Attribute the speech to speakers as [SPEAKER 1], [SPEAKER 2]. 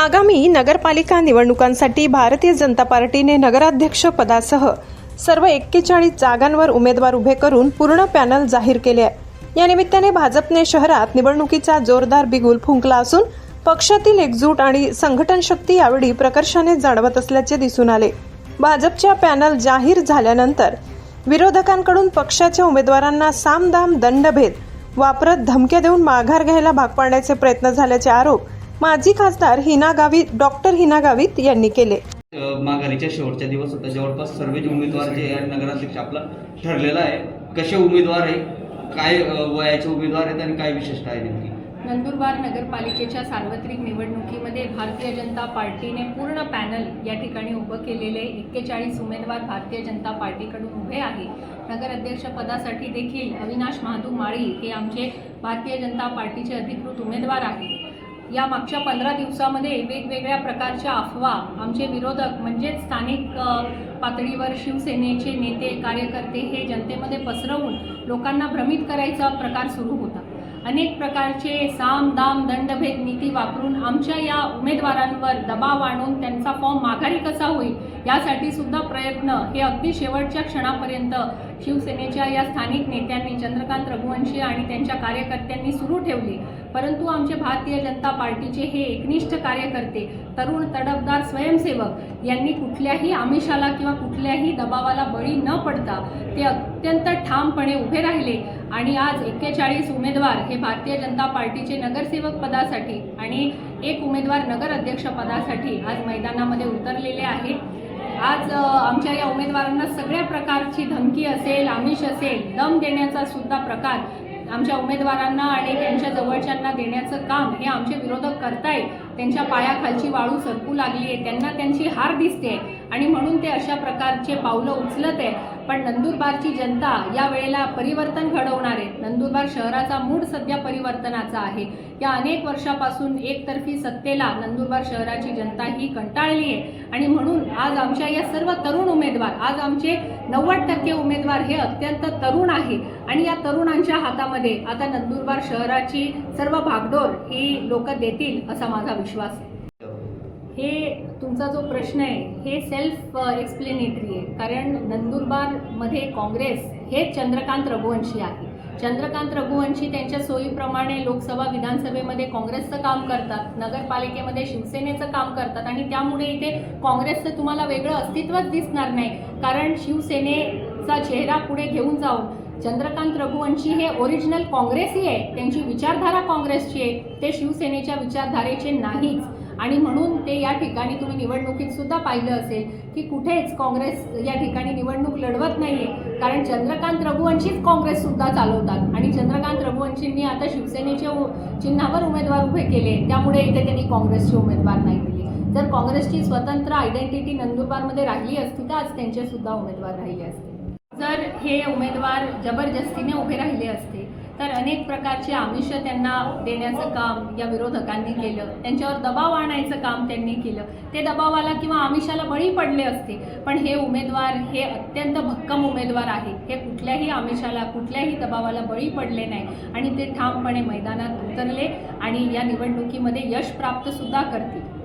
[SPEAKER 1] आगामी नगरपालिका निवडणुकांसाठी भारतीय जनता पार्टीने नगराध्यक्ष पदासह सर्व एक्केचाळीस जागांवर उमेदवार उभे करून पूर्ण पॅनल जाहीर केले आहे. या निमित्ताने भाजपने शहरात निवडणुकीचा जोरदार बिगुल फुंकला असून पक्षातील एकजूट आणि संघटन शक्ती यावेळी प्रकर्षाने जाणवत असल्याचे दिसून आले. भाजपच्या पॅनल जाहीर झाल्यानंतर विरोधकांकडून पक्षाच्या उमेदवारांना सामदाम दंडभेद वापरत धमक्या देऊन माघार घ्यायला भाग पाडण्याचे प्रयत्न झाल्याचे आरोप माजी खासदार हिना गावित डॉक्टर हिना गावित यांनी केले.
[SPEAKER 2] माघारीच्या शेवटच्या दिवस होता. जवळपास सर्वच उमेदवार जे आहे नगराध्यक्ष आपला ठरलेला आहे. कसे उमेदवार आहे काय वयाचे उमेदवार आहेत आणि काय विशेषता आहे नेमकी?
[SPEAKER 3] नंदुरबार नगरपालिकेच्या सार्वत्रिक निवडणुकीमध्ये भारतीय जनता पार्टीने पूर्ण पॅनल या ठिकाणी उभं केलेले एक्केचाळीस उमेदवार भारतीय जनता पार्टीकडून उभे आहे. नगराध्यक्ष पदासाठी देखील अविनाश महादू माळी हे आमचे भारतीय जनता पार्टीचे अधिकृत उमेदवार आहेत. या मागच्या पंधरा दिवसामध्ये वेगवेगळ्या प्रकारच्या अफवा आमचे विरोधक म्हणजेच स्थानिक पातळीवर शिवसेनेचे नेते कार्यकर्ते हे जनतेमध्ये पसरवून लोकांना भ्रमित करायचा प्रकार सुरू होता. अनेक प्रकारचे साम दाम दंडभेद नीती वापरून आमच्या या उमेदवारांवर दबाव आणून त्यांचा फॉर्म माघारी कसा होईल यासाठी सुद्धा प्रयत्न हे अगदी शेवटच्या क्षणापर्यंत शिवसेनेच्या या स्थानिक नेत्यांनी चंद्रकांत रघुवंशी आणि त्यांच्या कार्यकर्त्यांनी सुरू ठेवले. परंतु आमचे भारतीय जनता पार्टीचे हे एकनिष्ठ कार्यकर्ते तरुण तडफदार स्वयंसेवक यांनी कुठल्याही आमिषाला किंवा कुठल्याही दबावाला बळी न पडता ते अत्यंत ठामपणे उभे राहिले आणि आज एक्केचाळीस उमेदवार हे भारतीय जनता पार्टीचे नगरसेवक पदासाठी आणि एक उमेदवार नगर अध्यक्ष पदासाठी आज मैदानामध्ये उतरलेले आहेत. आज आमच्या या उमेदवारांना सगळ्या प्रकारची धमकी असेल आमिष असेल दम देण्याचा सुद्धा प्रकार आमच्या उमेदवारांना आणि त्यांच्या जवळच्यांना देण्याचं काम हे आमचे विरोधक करतायत. त्यांच्या पायाखालची वाळू सरकू लागली आहे त्यांना त्यांची हार दिसते आणि म्हणून ते अशा प्रकारचे पावलं उचलत आहे पण नंदुरबारची जनता या वेळेला परिवर्तन घडवणार आहे. नंदुरबार शहराचा मूड सध्या परिवर्तनाचा आहे. या अनेक वर्षापासून एकतर्फी सत्तेला नंदुरबार शहराची जनता ही कंटाळली आहे. आणि म्हणून आज आमच्या या सर्व तरुण उमेदवार आज आमचे नव्वद टक्के उमेदवार हे अत्यंत तरुण आहे. आणि या तरुणांच्या हातामध्ये आता नंदुरबार शहराची सर्व भागडोर ही लोक देतील असा माझा विश्वास आहे. हे तुमचा जो प्रश्न आहे हे सेल्फ एक्सप्लेनेटरी आहे. कारण नंदुरबारमध्ये काँग्रेस हे चंद्रकांत रघुवंशी आहे. चंद्रकांत रघुवंशी त्यांच्या सोयीप्रमाणे लोकसभा विधानसभेमध्ये काँग्रेसचं काम करतात नगरपालिकेमध्ये शिवसेनेचं काम करतात आणि त्यामुळे इथे काँग्रेसचं तुम्हाला वेगळं अस्तित्वच दिसणार नाही. कारण शिवसेनेचा चेहरा पुढे घेऊन जाऊन चंद्रकांत रघुवंशी हे ओरिजिनल काँग्रेसी आहे त्यांची विचारधारा काँग्रेसची आहे ते शिवसेनेच्या विचारधारेचे नाहीच. आणि म्हणून ते या ठिकाणी तुम्ही निवडणुकीत सुद्धा पाहिलं असेल की कुठेच काँग्रेस या ठिकाणी निवडणूक लढवत नाहीये. कारण चंद्रकांत रघुवंशीच काँग्रेस सुद्धा चालवतात. आणि चंद्रकांत रघुवंशींनी आता शिवसेनेच्या चिन्हावर उमेदवार उभे केले. त्यामुळे इथे त्यांनी काँग्रेसचे उमेदवार नाही दिले. जर काँग्रेसची स्वतंत्र आयडेंटिटी नंदुरबारमध्ये राहिली असती तर आज त्यांचे सुद्धा उमेदवार राहिले असते. जर हे उमेदवार जबरदस्तीने उभे राहिले असते तर अनेक प्रकारचे आमिष त्यांना देण्याचं काम या विरोधकांनी केलं. त्यांच्यावर दबाव आणायचं काम त्यांनी केलं. ते दबावाला किंवा आमिषाला बळी पडले असते पण हे उमेदवार हे अत्यंत भक्कम उमेदवार आहेत हे कुठल्याही आमिषाला कुठल्याही दबावाला बळी पडले नाही. आणि ते ठामपणे मैदानात उतरले आणि या निवडणुकीमध्ये यश प्राप्तसुद्धा करतील.